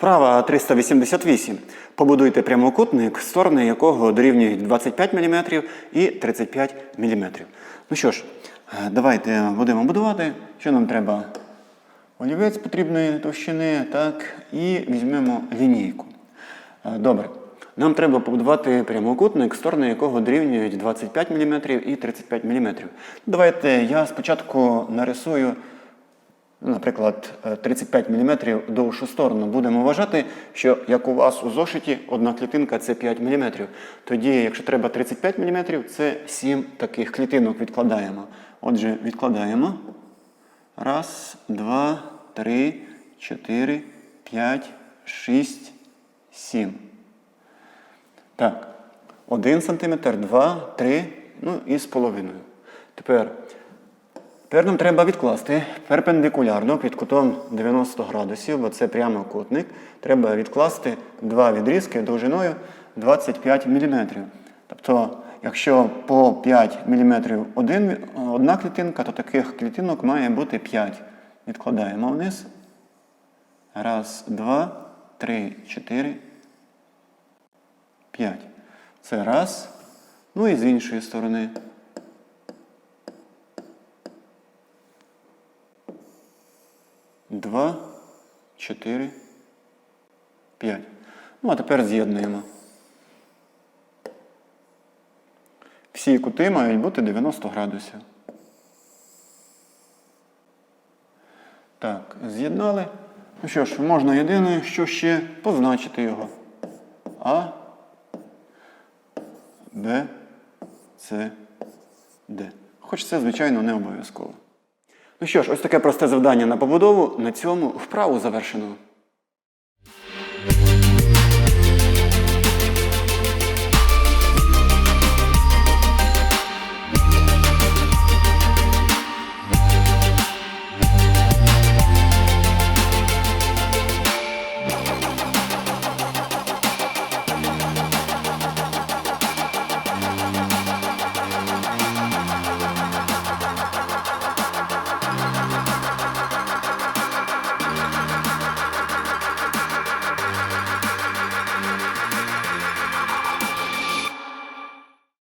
Вправа 388. Побудуйте прямокутник, сторони якого дорівнюють 25 мм і 35 мм. Ну що ж, е, давайте будемо будувати. Що нам треба? Олівець потрібної товщини, так, і візьмемо лінійку. Е, Добре. Нам треба побудувати прямокутник, сторони якого дорівнюють 25 мм і 35 мм. Давайте я спочатку нарисую Наприклад, е, 35 мм довшу сторону. Будемо вважати, що як у вас у зошиті одна клітинка це 5 мм. Тоді, якщо треба 35 мм, це 7 таких клітинок відкладаємо. Отже, відкладаємо. Раз, два, три, чотири, п'ять, шість, сім. Так. 1 см, 2, 3, ну і з половиною. Тепер Тепер нам треба відкласти перпендикулярно під кутом 90 градусів, бо це прямокутник. Треба відкласти два відрізки довжиною 25 мм. Тобто, якщо по 5 мм один, одна клітинка, то таких клітинок має бути 5. Відкладаємо вниз. Раз, два, три, чотири, п'ять. Це раз. Ну і з іншої сторони. Два, чотири, п'ять. Ну, а тепер з'єднуємо. Всі кути мають бути 90 градусів. Так, з'єднали. Ну що ж, можна єдине, що ще позначити його. А, Б, С, Д. Хоч це, звичайно, не обов'язково. Ну що ж, ось таке просте завдання на побудову. На цьому вправу завершено.